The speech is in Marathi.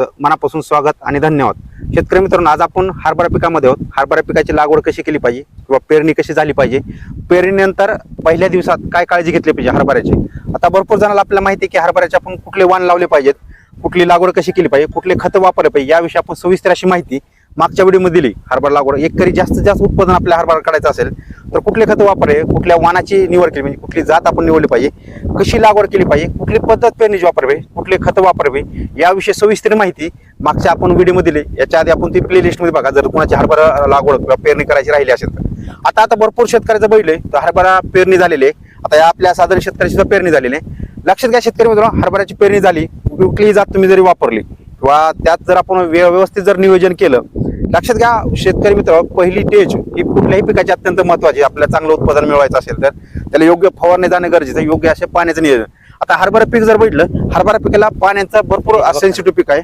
मनापासून स्वागत आणि धन्यवाद. शेतकरी मित्रांनो आज आपण हरभरा पिकामध्ये आहोत. हरभरा पिकाची लागवड कशी केली पाहिजे किंवा पेरणी कशी झाली पाहिजे? पेरणीनंतर पहिल्या दिवसात काय काळजी घेतली पाहिजे हरभऱ्याची? आता भरपूर जणांना आपल्याला माहिती आहे की हरभऱ्याचे आपण कुठले वाण लावले पाहिजेत कुठली लागवड कशी केली पाहिजे कुठले खतं वापरले पाहिजे याविषयी आपण सविस्तर अशी माहिती मागच्या व्हिडिओमध्ये दिली हरभरा लागवड. एकरी जास्तीत जास्त उत्पादन आपल्या हरभरा काढायचं असेल तर कुठले खतं वापरावे? कुठल्या वानाची निवड केली म्हणजे कुठली जात आपण निवडली पाहिजे? कशी लागवड केली पाहिजे? कुठली पद्धत पेरणीची वापरावी? कुठले खतं वापरावे? याविषयी सविस्तर माहिती मागच्या आपण व्हिडिओमध्ये दिली. याच्या आधी आपण ती प्लेलिस्टमध्ये बघा. जर कुणाची हरभरा लागवड किंवा पेरणी करायची राहिली असेल तर. आता आता भरपूर शेतकऱ्याचं बैल तर हरभरा पेरणी झालेली आहे. आता या आपल्या साधारण शेतकऱ्याची सुद्धा पेरणी झालेली आहे. लक्षात घ्या शेतकरी मित्रांनो हरभऱ्याची पेरणी झाली. कुठलीही जात तुम्ही जरी वापरली किंवा त्यात जर आपण व्य- व्यवस्थित जर नियोजन केलं लक्षात घ्या शेतकरी मित्र पहिली स्टेज ही कुठल्याही पिकाची अत्यंत महत्वाची. आपल्याला चांगलं उत्पादन मिळवायचं असेल तर त्याला योग्य फवारणी जाणे गरजेचं. योग्य असे पाण्याचं नियोजन आता हरभरा पीक जर बघितलं हरभरा पिकाला पाण्याचा भरपूर सेन्सिटिव्ह पीक आहे